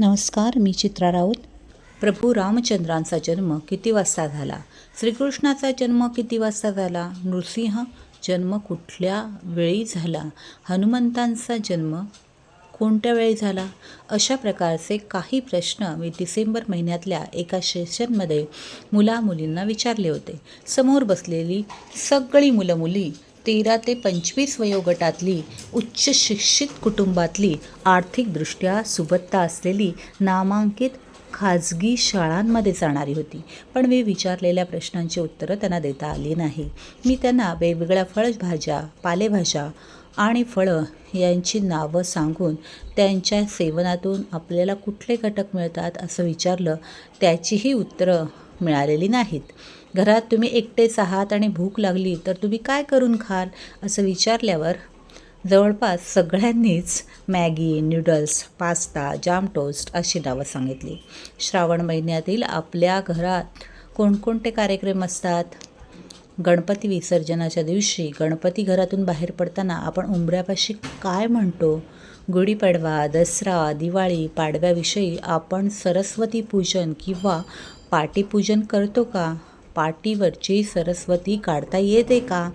नमस्कार मी चित्रा राऊत. प्रभू रामचंद्रांचा जन्म किती वाजता झाला? श्रीकृष्णाचा जन्म किती वाजता झाला? नृसिंह जन्म कुठल्या वेळी झाला? हनुमंतांचा जन्म कोणत्या वेळी झाला? अशा प्रकारचे काही प्रश्न मी डिसेंबर महिन्यातल्या एका सेशनमध्ये मुलामुलींना विचारले होते. समोर बसलेली सगळी मुलं मुली तेरा ते पंचवीस वयोगटातली उच्च शिक्षित कुटुंबातली आर्थिकदृष्ट्या सुबत्ता असलेली नामांकित खाजगी शाळांमध्ये जाणारी होती. पण मी विचारलेल्या प्रश्नांची उत्तरं त्यांना देता आली नाही. मी त्यांना वेगवेगळ्या फळभाज्या पालेभाज्या आणि फळं यांची नावं सांगून त्यांच्या सेवनातून आपल्याला कुठले घटक मिळतात असं विचारलं त्याचीही उत्तरं मिळालेली नाहीत. घरात तुम्ही एकटेच आहात आणि भूक लागली तर तुम्ही काय करून खाल? असं विचारल्यावर जवळपास सगळ्यांनीच Maggi noodles pasta jam toast अशी नावं सांगितली. श्रावण महिन्यातील आपल्या घरात कोणकोणते कार्यक्रम असतात? गणपती विसर्जनाच्या दिवशी गणपती घरातून बाहेर पडताना आपण उंबऱ्यापाशी काय म्हणतो? गुढीपाडवा दसरा दिवाळी पाडव्याविषयी आपण सरस्वती पूजन किंवा पाटीपूजन करतो का? पाटीवरची सरस्वती काढता येते का?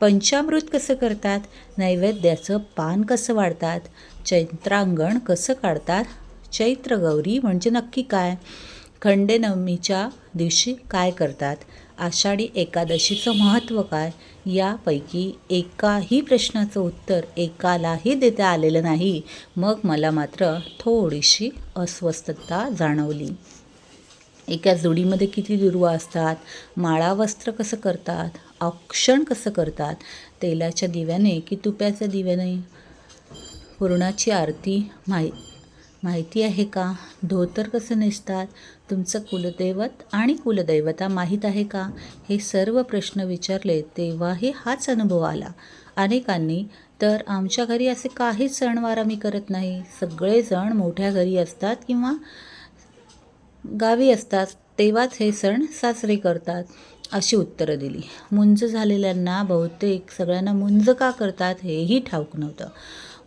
पंचामृत कसं करतात? नैवेद्याचं पान कसं वाढतात? चैत्रांगण कसं काढतात? चैत्रगौरी म्हणजे नक्की काय? खंडेनवमीच्या दिवशी काय करतात? आषाढी एकादशीचं महत्त्व काय? यापैकी एकाही प्रश्नाचं उत्तर एकालाही देता आलेलं नाही. मग मला मात्र थोडीशी अस्वस्थता जाणवली. एका जोडीमध्ये किती दुर्वा असतात माळा वस्त्र कसं करतात औक्षण कसं करतात तेलाच्या दिव्याने की तुप्याच्या दिव्याने? पूर्णाची आरती माहि माहिती आहे का? धोतर कसं नेसतात? तुमचं कुलदैवत आणि कुलदैवता माहीत आहे का? हे सर्व प्रश्न विचारले तेव्हाही हाच अनुभव आला. अनेकांनी तर आमच्या घरी असे काहीच सणवार आम्ही करत नाही. सगळेजण मोठ्या घरी असतात किंवा गावी असतात तेव्हाच हे सण साजरे करतात अशी उत्तरं दिली. मुंज झालेल्यांना बहुतेक सगळ्यांना मुंज का करतात हेही ठाऊक नव्हतं.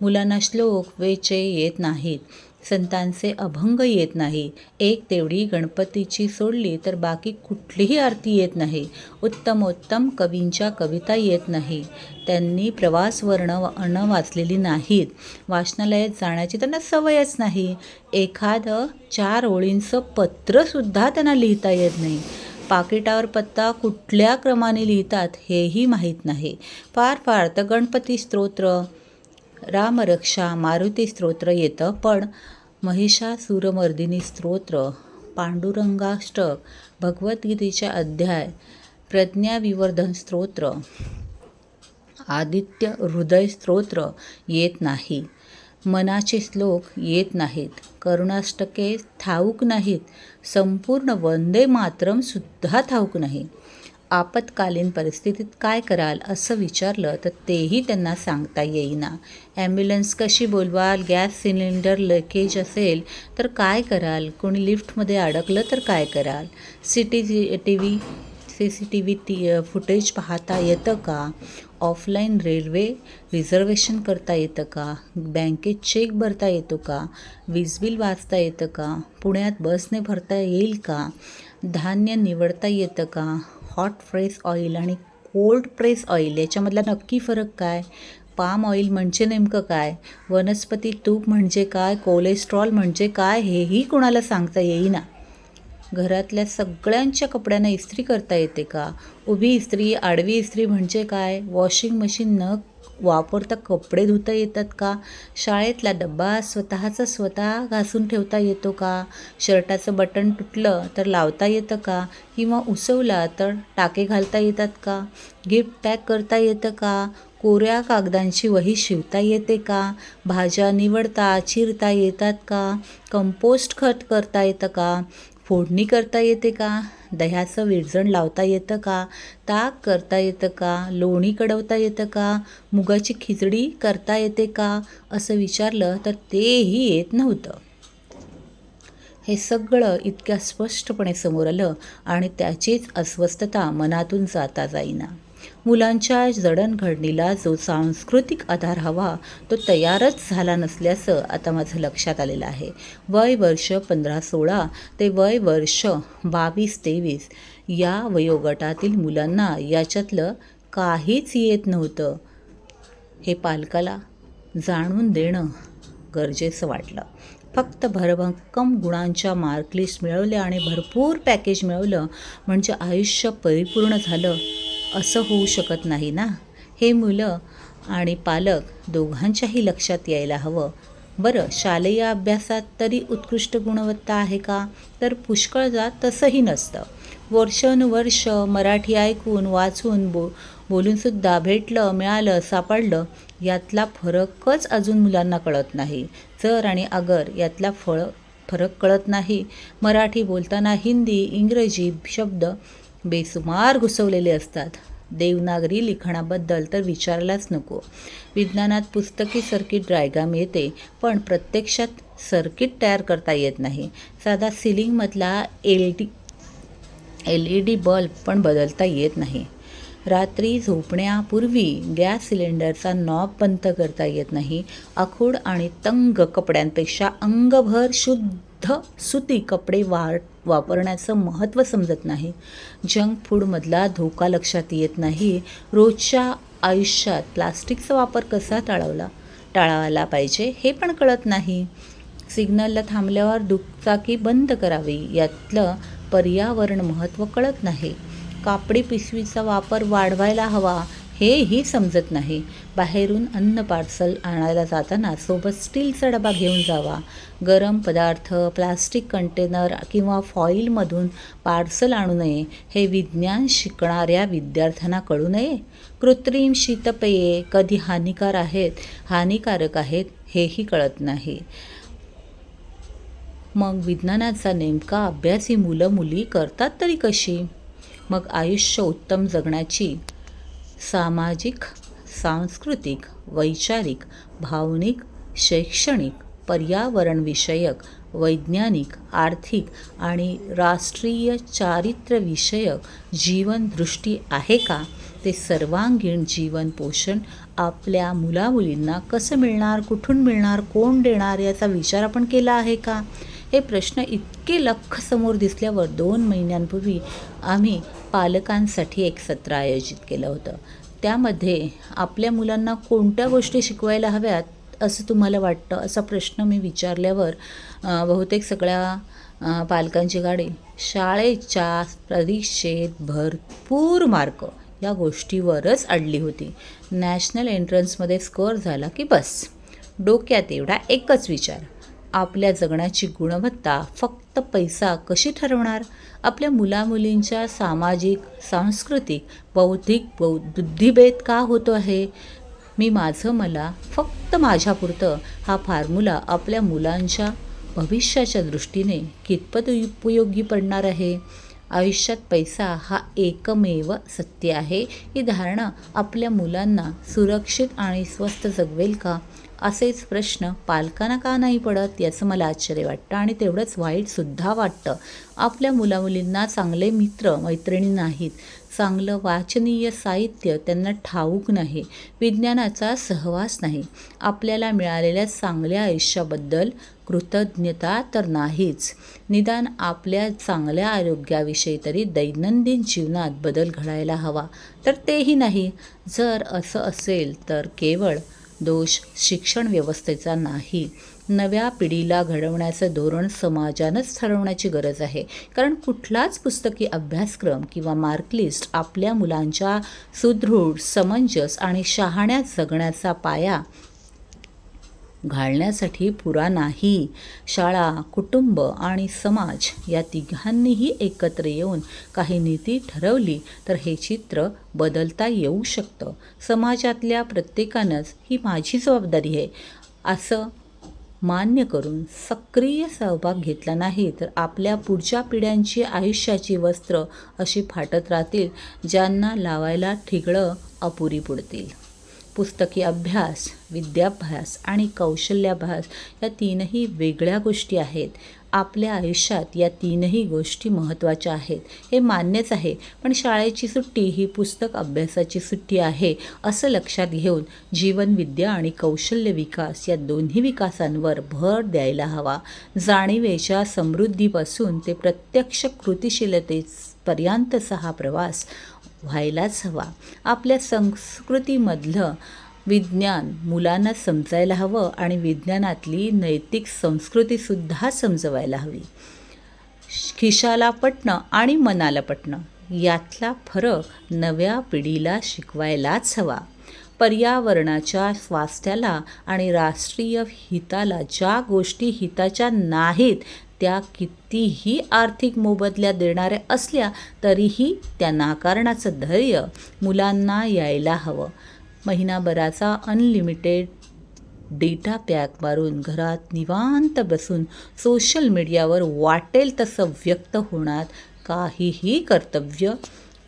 मुलांना श्लोक वेचे येत नाहीत. संतांचे अभंग येत नाही. एक तेवढी गणपतीची सोडली तर बाकी कुठलीही आरती येत नाही. उत्तमोत्तम कवींच्या कविता येत नाही. त्यांनी प्रवासवर्ण अण वाचलेली नाहीत. वाचनालयात जाण्याची त्यांना सवयच नाही. एखादं चार ओळींचं पत्रसुद्धा त्यांना लिहिता येत नाही. पाकिटावर पत्ता कुठल्या क्रमाने लिहितात हेही माहीत नाही. फार फार तर गणपती स्तोत्र रामरक्षा मारुती स्तोत्र येतं पण महिषासुरमर्दिनी स्तोत्र पांडुरंगाष्टक भगवद्गीतेचे अध्याय प्रज्ञाविवर्धन स्तोत्र आदित्य हृदय स्तोत्र येत नाही. मनाचे श्लोक येत नाहीत. करुणाष्टके ठाऊक नाहीत. संपूर्ण वंदे मातरमसुद्धा ठाऊक नाही. आपत्कालीन परिस्थितीत काय कराल असं विचारलं तर तेही त्यांना सांगता येईना. ॲम्ब्युलन्स कशी बोलवाल? गॅस सिलेंडर लकेज असेल तर काय कराल? कोणी लिफ्टमध्ये अडकलं तर काय कराल? C T T V C C T V ती फुटेज पाहता येतं का? ऑफलाईन रेल्वे रिझर्वेशन करता येतं का? बँकेत चेक भरता येतो का? वीज बिल वाचता येतं का? पुण्यात बसने भरता येईल का? धान्य निवडता येतं का? हॉट फ्रेस ऑइल आणि कोल्ड प्रेस ऑइल याच्यामधला नक्की फरक काय? पाम ऑइल म्हणजे नेमकं काय? वनस्पती तूप म्हणजे काय? कोलेस्ट्रॉल म्हणजे काय? हेही कोणाला सांगता येईना. घरातल्या सगळ्यांच्या कपड्यांना इस्त्री करता येते का? उभी इस्त्री आडवी इस्त्री म्हणजे काय? वॉशिंग मशीन न वापरता कपडे धुता येतात का? शाळेतला डब्बा स्वतःचा स्वतः घासून ठेवता येतो का? शर्टाचं बटन तुटलं तर लावता येतं का? किंवा उसवला तर टाके घालता येतात का? गिफ्ट पॅक करता येतं का? कोऱ्या कागदांची वही शिवता येते का? भाज्या निवडता चिरता येतात का? कंपोस्ट खत करता येतं का? फोडणी करता येते का? दह्याचं विरजण लावता येतं का? ताक करता येतं का? लोणी कडवता येतं का? मुगाची खिचडी करता येते का? असं विचारलं तर तेही येत नव्हतं. हे सगळं इतक्या स्पष्टपणे समोर आलं आणि त्याचीच अस्वस्थता मनातून जाता जाईना. मुलांच्या जडणघडणीला जो सांस्कृतिक आधार हवा तो तयारच झाला नसल्याचं आता माझं लक्षात आलेलं आहे. वय वर्ष पंधरा सोळा ते वय वर्ष बावीस तेवीस या वयोगटातील मुलांना याच्यातलं काहीच येत नव्हतं. हे पालकाला जाणून देणं गरजेचं वाटलं. फक्त भरभक्कम गुणांच्या मार्कलिस्ट मिळवल्या आणि भरपूर पॅकेज मिळवलं म्हणजे आयुष्य परिपूर्ण झालं. असं होऊ शकत नाही ना? हे मुलं आणि पालक दोघांच्याही लक्षात यायला हवं. बरं शालेय अभ्यासात तरी उत्कृष्ट गुणवत्ता आहे का? तर पुष्कळदा तसंही नसतं. वर्षानुवर्ष मराठी ऐकून वाचून बो बोलूनसुद्धा भेटलं मिळालं सापडलं यातला फरकच अजून मुलांना कळत नाही. जर आणि अगर यातला फळ फरक कळत नाही. मराठी बोलताना हिंदी इंग्रजी शब्द बेसुमार घुसवलेले असतात. देवनागरी लिखाणाबद्दल तर विचारायलाच नको. विज्ञानात पुस्तकी सर्किट डायग्राम येते पण प्रत्यक्षात सर्किट तयार करता येत नाही. साधा सिलिंगमधला L D L E D bulb पण बदलता येत नाही. रात्री झोपण्यापूर्वी गॅस सिलेंडरचा नॉब बंद करता येत नाही. आखूड आणि तंग कपड्यांपेक्षा अंगभर शुद्ध सुती कपडे वा वापरण्याचं महत्त्व समजत नाही. जंक फूडमधला धोका लक्षात येत नाही. रोजच्या आयुष्यात प्लास्टिकचा वापर कसा टाळवला टाळायला पाहिजे हे पण कळत नाही. सिग्नलला थांबल्यावर दुचाकी बंद करावी यातलं पर्यावरण महत्त्व कळत नाही. कापडी पिशवीचा वापर वाढवायला हवा हेही समजत नाही. बाहेरून अन्न पार्सल आणायला जाताना सोबत स्टीलचा डबा घेऊन जावा. गरम पदार्थ प्लास्टिक कंटेनर किंवा फॉईलमधून पार्सल आणू नये हे विज्ञान शिकणाऱ्या विद्यार्थ्यांना कळू नये. कृत्रिम शीतपेये कधी हानिकार आहेत हानिकारक आहेत हेही कळत नाही. मग विज्ञानाचा नेमका अभ्यास ही मुलं मुली करतात तरी कशी? मग आयुष्य उत्तम जगण्याची सामाजिक सांस्कृतिक वैचारिक भावनिक शैक्षणिक पर्यावरणविषयक वैज्ञानिक आर्थिक आणि राष्ट्रीय चारित्र्यविषयक जीवनदृष्टी आहे का? ते सर्वांगीण जीवन पोषण आपल्या मुलामुलींना कसं मिळणार? कुठून मिळणार? कोण देणार? याचा विचार आपण केला आहे का? हे प्रश्न इतके लख समोर दिसल्यावर दोन महिन्यांपूर्वी आम्ही पालकांसाठी एक सत्र आयोजित केलं होतं. त्यामध्ये आपल्या मुलांना कोणत्या गोष्टी शिकवायला हव्यात असं तुम्हाला वाटतं? असा प्रश्न मी विचारल्यावर बहुतेक सगळ्या पालकांची गाडी शाळेच्या परीक्षेत भरपूर मार्क. या गोष्टीवरच अडली होती. नॅशनल एंट्रन्समध्ये स्कोअर झाला की बस. डोक्यात एवढा एकच विचार. आपल्या जगण्याची गुणवत्ता फक्त पैसा कशी ठरवणार? आपल्या मुलामुलींच्या सामाजिक सांस्कृतिक बौद्धिक बौ बुद्धिभेद का होतो आहे? मी माझं मला फक्त माझ्यापुरतं हा फार्मुला आपल्या मुलांच्या भविष्याच्या दृष्टीने कितपत उपयोगी पडणार आहे? आयुष्यात पैसा हा एकमेव सत्य आहे. ही धारणा आपल्या मुलांना सुरक्षित आणि स्वस्थ जगवेल का? असेच प्रश्न पालकांना का नाही पडत याचं मला आश्चर्य वाटतं आणि तेवढंच वाईटसुद्धा वाटतं. आपल्या मुलामुलींना चांगले मित्र मैत्रिणी नाहीत. चांगलं वाचनीय साहित्य त्यांना ठाऊक नाही. विज्ञानाचा सहवास नाही. आपल्याला मिळालेल्या चांगल्या आयुष्याबद्दल कृतज्ञता तर नाहीच. निदान आपल्या चांगल्या आरोग्याविषयी तरी दैनंदिन जीवनात बदल घडायला हवा. तर तेही नाही. जर असं असेल तर केवळ दोष शिक्षण व्यवस्थेचा नाही. नव्या पिढीला घडवण्याचं धोरण समाजानंच ठरवण्याची गरज आहे. कारण कुठलाच पुस्तकी अभ्यासक्रम किंवा मार्कलिस्ट आपल्या मुलांच्या सुदृढ समंजस आणि शहाण्या जगण्याचा पाया घालण्यासाठी पुरा नाही शाळा कुटुंब आणि समाज या तिघांनीही एकत्र येऊन काही नीती ठरवली तर हे चित्र बदलता येऊ शकतं. समाजातल्या प्रत्येकानंच ही माझी जबाबदारी आहे. असं मान्य करून सक्रिय सहभाग घेतला नाही तर आपल्या पुढच्या पिढ्यांची आयुष्याची वस्त्र अशी फाटत राहतील ज्यांना लावायला ठिगळं अपुरी पुडतील. पुस्तकी अभ्यास विद्याभ्यास आणि कौशल्याभ्यास या तीनही वेगळ्या गोष्टी आहेत. आपल्या आयुष्यात या तीनही गोष्टी महत्त्वाच्या आहेत. हे मान्यच आहे पण शाळेची सुट्टी ही पुस्तक अभ्यासाची सुट्टी आहे असं लक्षात घेऊन जीवनविद्या आणि कौशल्य विकास या दोन्ही विकासांवर भर द्यायला हवा. जाणीवेच्या समृद्धीपासून ते प्रत्यक्ष कृतिशीलतेपर्यंतचा हा प्रवास व्हायलाच हवा. आपल्या संस्कृतीमधलं विज्ञान मुलांना समजायला हवं आणि विज्ञानातली नैतिक संस्कृतीसुद्धा समजवायला हवी. खिशाला पटणं आणि मनाला पटणं यातला फरक नव्या पिढीला शिकवायलाच हवा. पर्यावरणाच्या स्वास्थ्याला आणि राष्ट्रीय हिताला ज्या गोष्टी हिताच्या नाहीत त्या कितीही आर्थिक मोबदल्या देणाऱ्या असल्या तरीही त्या नाकारण्याचं धैर्य मुलांना यायला हवं. महिनाभराचा अनलिमिटेड डेटा पॅक मारून घरात निवांत बसून सोशल मीडियावर वाटेल तसं व्यक्त होणार काहीही कर्तव्य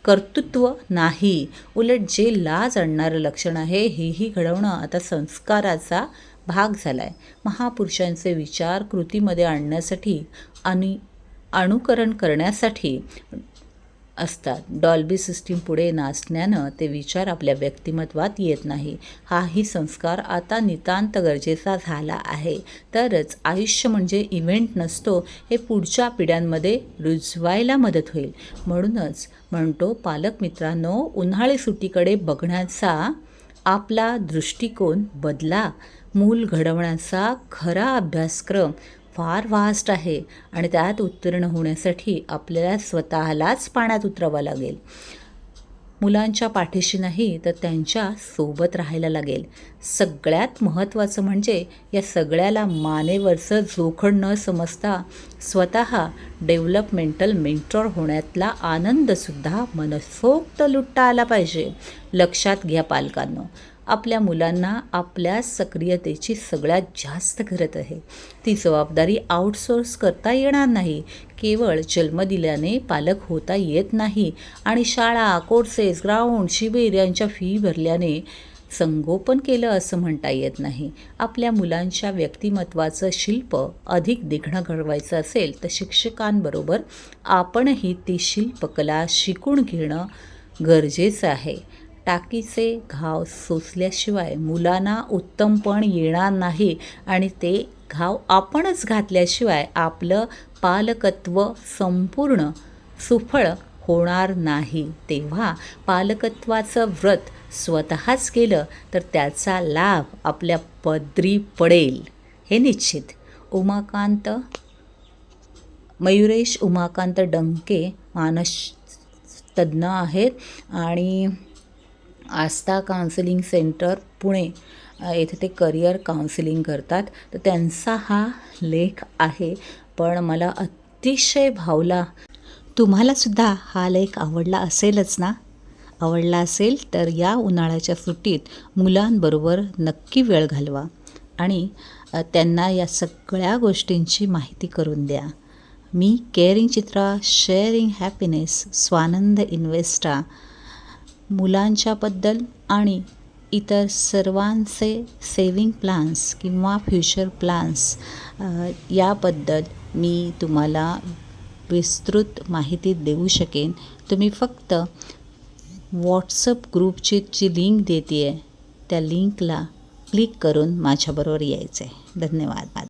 कर्तृत्व नाही. उलट जे लाज आणणारं लक्षण आहे हेही घडवणं आता संस्काराचा भाग झाला आहे महापुरुषांचे विचार कृतीमध्ये आणण्यासाठी आणि अनुकरण करण्यासाठी असतात. डॉल्बी सिस्टीम पुढे नाचण्यानं ते विचार आपल्या व्यक्तिमत्वात येत नाही. हाही संस्कार आता नितांत गरजेचा झाला आहे. तरच आयुष्य म्हणजे इव्हेंट नसतो हे पुढच्या पिढ्यांमध्ये रुजवायला मदत होईल. म्हणूनच म्हणतो पालक मित्रांनो उन्हाळी सुट्टीकडे बघण्याचा आपला दृष्टिकोन बदला. मूल घडवण्याचा खरा अभ्यासक्रम फार वास्ट आहे आणि त्यात उत्तीर्ण होण्यासाठी आपल्याला स्वतःलाच पाण्यात उतरावं लागेल. मुलांच्या पाठीशी नाही तर त्यांच्यासोबत राहायला लागेल. सगळ्यात महत्त्वाचं म्हणजे या सगळ्याला मानेवरचं जोखड न समजता स्वतः डेव्हलपमेंटल मेंटॉर होण्यातला आनंदसुद्धा मनसोक्त लुटता आला पाहिजे. लक्षात घ्या पालकांनो. आपल्या मुलांना आपल्या सक्रियतेची सगळ्यात जास्त गरज आहे. ती जबाबदारी आउटसोर्स करता येणार नाही. केवळ जन्म दिल्याने पालक होता येत नाही आणि शाळा कोर्सेस ग्राउंड शिबिर यांच्या फी भरल्याने संगोपन केलं असं म्हणता येत नाही. आपल्या मुलांच्या व्यक्तिमत्वाचं शिल्प अधिक दिघणं घडवायचं असेल तर शिक्षकांबरोबर आपणही ती शिल्पकला शिकून घेणं गरजेचं आहे. टाकीचे घाव सोसल्याशिवाय मुलांना उत्तमपण येणार नाही आणि ते घाव आपणच घातल्याशिवाय आपलं पालकत्व संपूर्ण सुफळ होणार नाही. तेव्हा पालकत्वाचं व्रत स्वतःच केलं तर त्याचा लाभ आपल्या पदरी पडेल हे निश्चित. उमाकांत मयुरेश उमाकांत डंके मानस तज्ज्ञ आहेत आणि आस्था काउन्सिलिंग सेंटर पुणे येथे ते करिअर काउन्सिलिंग करतात. तर त्यांचा हा लेख आहे पण मला अतिशय भावला. तुम्हालासुद्धा हा लेख आवडला असेलच ना? आवडला असेल तर या उन्हाळ्याच्या सुट्टीत मुलांबरोबर नक्की वेळ घालवा आणि त्यांना या सगळ्या गोष्टींची माहिती करून द्या. मी caring Chitra sharing happiness Swanand इन्व्हेस्टा मुलांच्याबद्दल आणि इतर सर्वांचे सेविंग प्लान्स किंवा फ्युचर प्लान्स याबद्दल मी तुम्हाला विस्तृत माहिती देऊ शकेन. तुम्ही फक्त व्हॉट्सअप ग्रुपची जी लिंक देते आहे त्या लिंकला क्लिक करून माझ्याबरोबर यायचं आहे धन्यवाद.